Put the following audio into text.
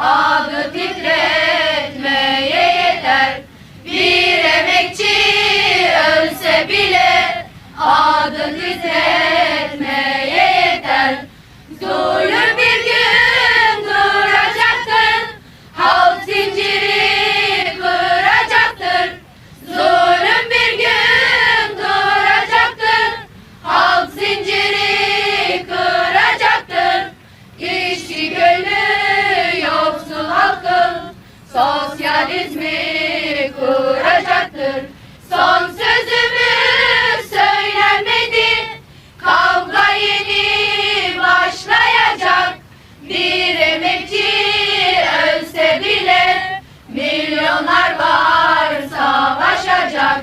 Adı titretmeye yeter. Bir emekçi ölse bile Adı titretmeye sosyalizmi kuracaktır. Son sözümüz söylenmedi, kavga yeni başlayacak. Bir emekçi ölse bile milyonlar var.